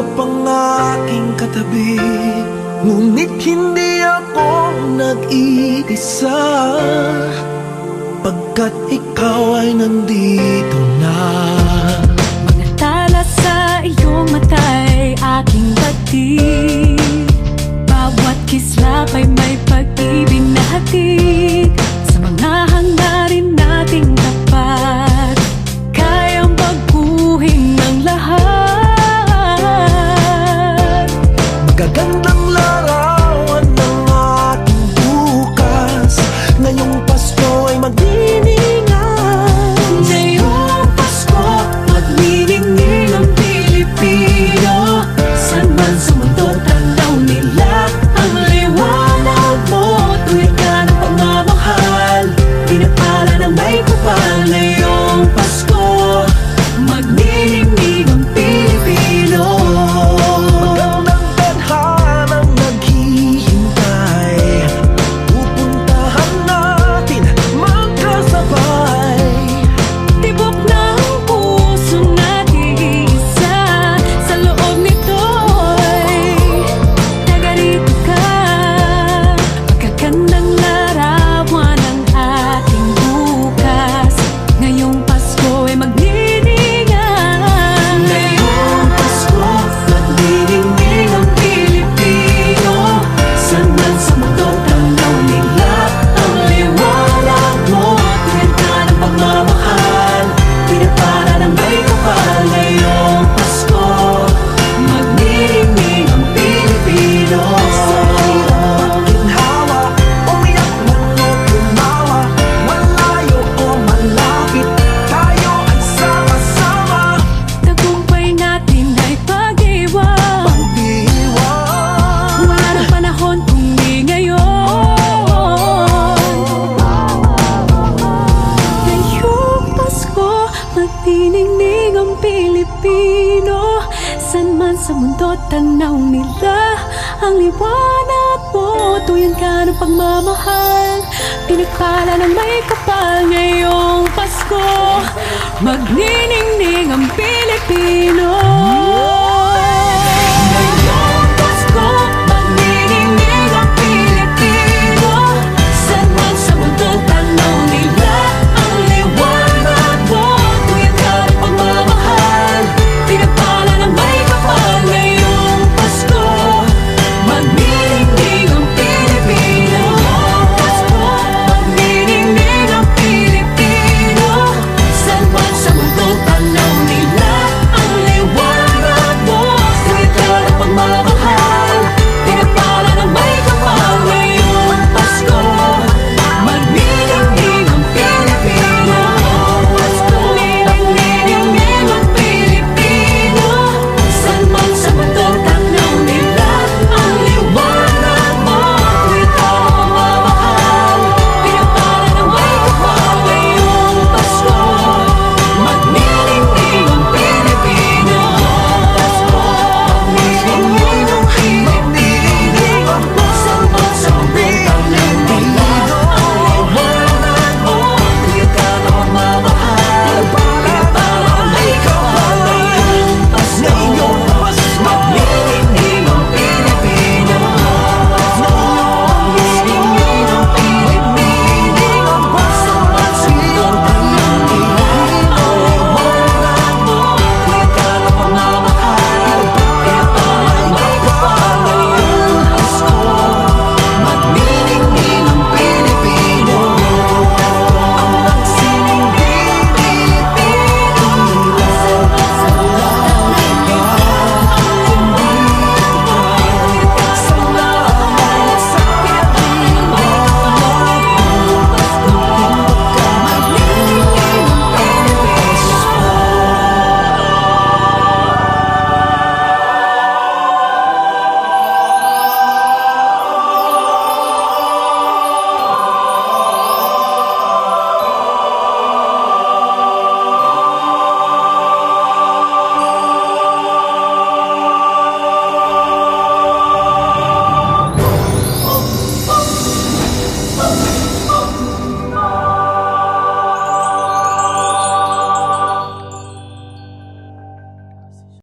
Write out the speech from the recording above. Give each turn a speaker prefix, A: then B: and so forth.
A: Ikaw ang aking katabi Ngunit hindi ako nag-iisa. Pagkat ikaw ay nandito na.
B: Pagkatala sa iyong mata ay aking bati Bawat kislap ay may pag-ibig na hati Gaga. sa mundo tanaw nila. Ang liwanag mo, tuyan ka ng pagmamahal. Pinagpala ng may kapal ngayong Pasko. Magniningning ang Pilipino.